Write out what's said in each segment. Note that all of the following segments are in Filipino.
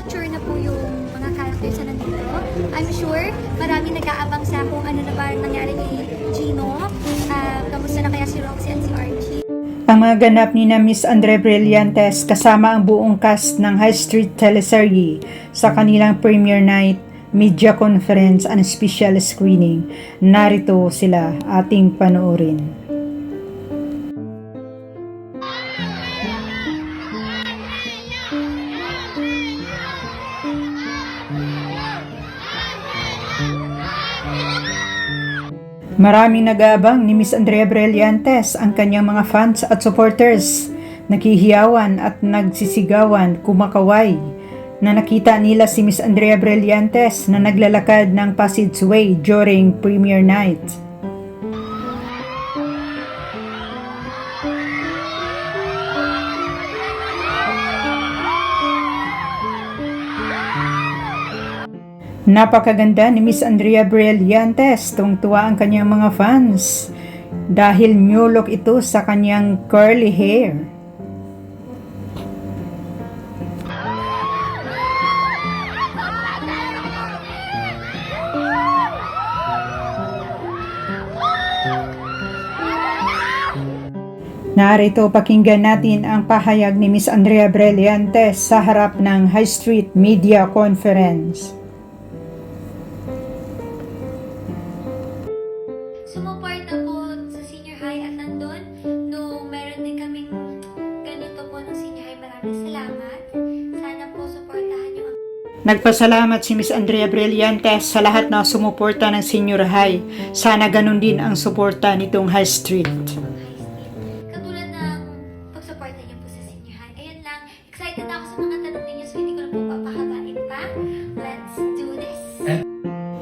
mature na po yung mga characters na nandito. I'm sure marami nag-aabang sa kung ano na ba ang nangyari kay Gino. Ah, kamusta na kaya si Roxy at si Archie? Ang mga ganap ni na Miss Andre Brillantes kasama ang buong cast ng High Street teleserye sa kanilang premiere night, media conference and special screening. Narito sila ating panoorin. Maraming nag-aabang ni Miss Andrea Brillantes ang kanyang mga fans at supporters. Nakihiyawan at nagsisigawan, kumakaway na nakita nila si Miss Andrea Brillantes na naglalakad ng passageway during premiere night. Napakaganda ni Miss Andrea Brillantes, tuwang-tuwa ang kanyang mga fans dahil new look ito sa kanyang curly hair. Narito pakinggan natin ang pahayag ni Miss Andrea Brillantes sa harap ng High Street Media Conference. Nandun nung meron din kaming ganito po ng senior. Maraming salamat. Sana po supportahan niyo Nagpasalamat si Miss Andrea Brillantes sa lahat na sumuporta ng senior high. Sana ganun din ang suporta nitong High Street.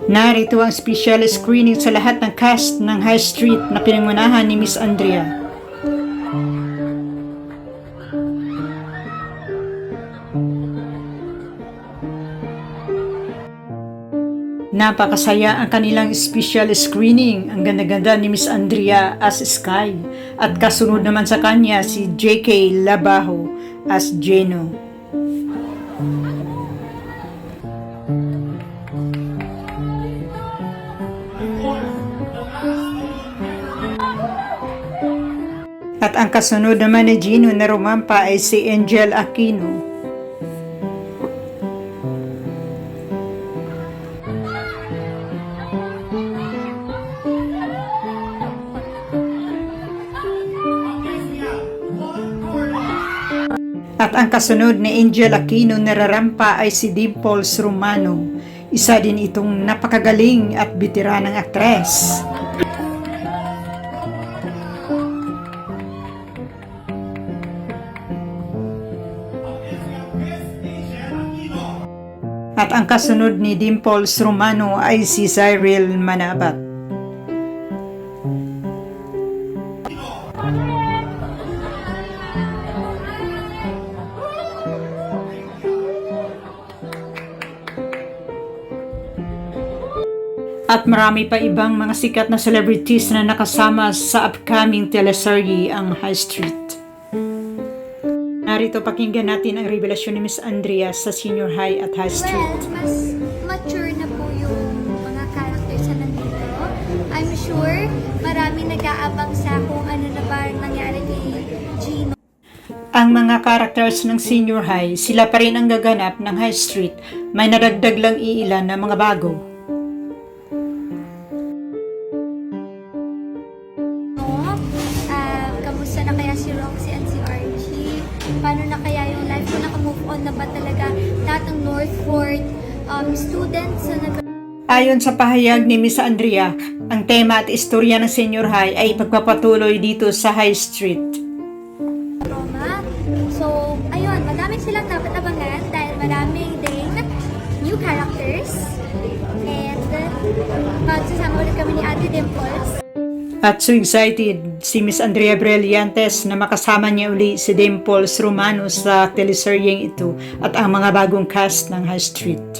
Narito ang special screening sa lahat ng cast ng High Street na pinangunahan ni Miss Andrea. Napakasaya ang kanilang special screening. Ang ganda-ganda ni Miss Andrea as Sky. At kasunod naman sa kanya si JK Labajo as Geno. At ang kasunod naman ni Gino na rumampa ay si Angel Aquino. At ang kasunod ni Angel Aquino na rarampa ay si Dimples Romano. Isa din itong napakagaling at bitiranang aktres. At ang kasunod ni Dimples Romano ay si Cyril Manabat. At marami pa ibang mga sikat na celebrities na nakasama sa upcoming teleserye ang High Street. Narito pakinggan natin ang revelasyon ni Miss Andrea sa Senior High at High Well, Street. mas mature na po yung mga characters na nandito. I'm sure marami nag-aabang sa kung ano na ba ang nangyari kay Gino. Ang mga characters ng Senior High, sila pa rin ang gaganap ng High Street. May nadagdag lang iilan na mga bago. No? Ah, kamusta na kaya si Roxy at si Archie? Paano na kaya yung life ko? Naka-move on na ba talaga lahat ng Northford um, students na nag Ayon sa pahayag ni Miss Andrea, ang tema at istorya ng Senior High ay pagpapatuloy dito sa High Street. Roma. So, ayun, madami silang dapat abangan dahil maraming ding new characters. And magsasama ulit kami ni Ate Dimples. At so excited si Miss Andrea Brillantes na makasama niya uli si Dimples Romano sa teleseryeng ito at ang mga bagong cast ng High Street.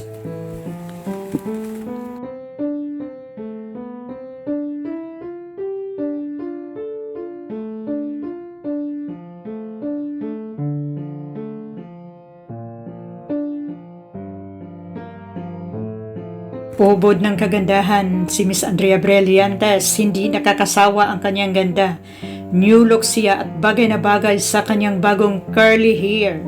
Ubod ng kagandahan, si Miss Andrea Brillantes hindi nakakasawa ang kanyang ganda. New look siya at bagay na bagay sa kanyang bagong curly hair.